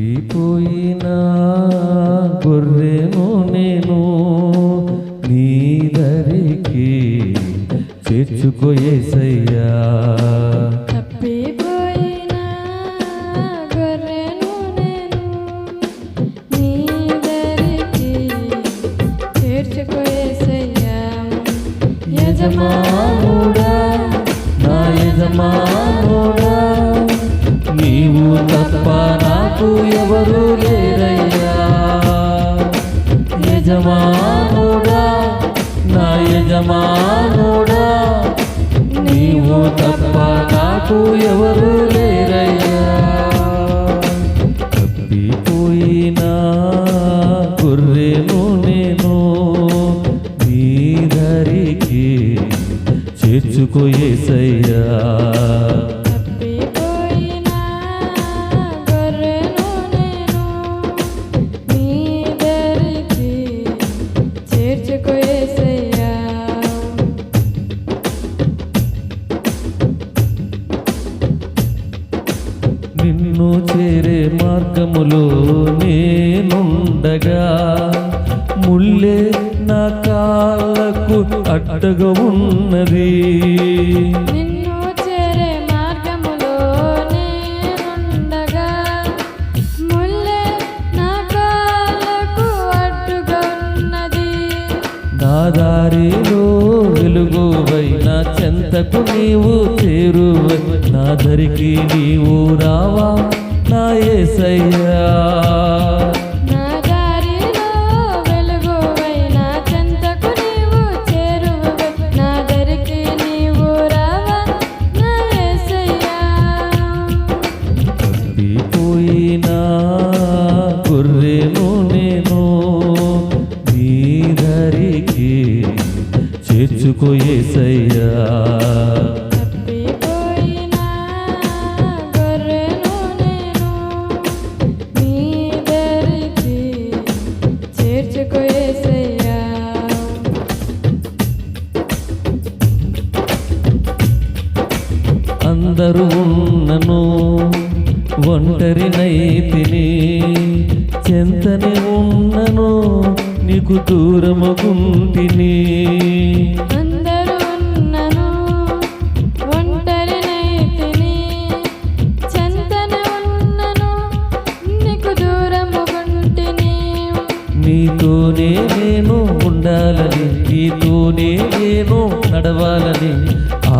తప్పిపోయిన గొర్రెను నేను నీ దరికి చేర్చుకోయేసయ్యా చేర్చుకోయేసయ్యా యజమానుడా నా యజమాను ఎవరు లేరయ్యా యజమానుడా నా యజమానుడా నీవు తప్ప నాకు ఎవరు లేరయ్యా. తప్పిపోయిన గొర్రెను నేను నీ దరికి చేర్చుకోయేసయ్యా నిన్ను చేరే మార్గములో నేనుండగా. ముళ్ళే నా కాళ్ళకు అడ్డగా ఉన్నది. నిన్ను చేరే మార్గములో నేనుండగా. ముల్లె నా కాళ్ళకు అడ్డుగా ఉన్నది. నా దారిలో వెలుగువై ఎంతకు నీవు చేరువై? నా దరికి నీవు రావా? నా ఏసయ్యా. చేర్చుకోయేసయ్యా అందరూ ఉన్నను ఒంటరినైతిని చెంతని ఉన్నను నీకు దూరముగుంటిని. నీతోనే నేను ఉండాలని నీతోనే నేను నడవాలని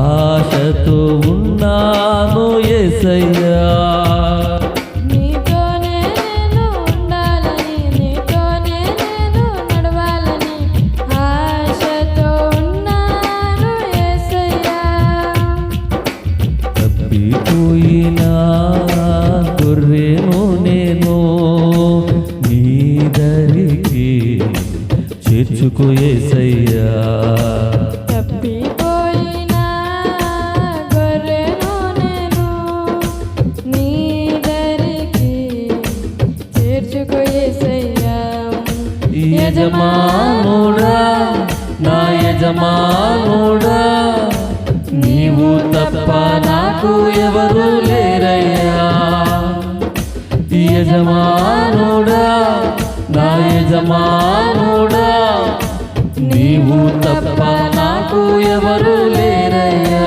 ఆశతో ఉన్నాను ఏసయ్యా. నీతోనే చేర్చుకో యేసయ్యా యజమానుడా నా యజమానుడా నీవు తప్ప నాకు ఎవరు లేరయ్యా. యజమానుడా నా యజమానుడా నీవు తప్ప నాకు ఎవరు లేరయ్యా.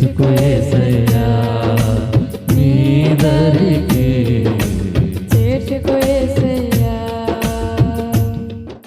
బ్రతుకు ఏసయ్యా నీ దరికి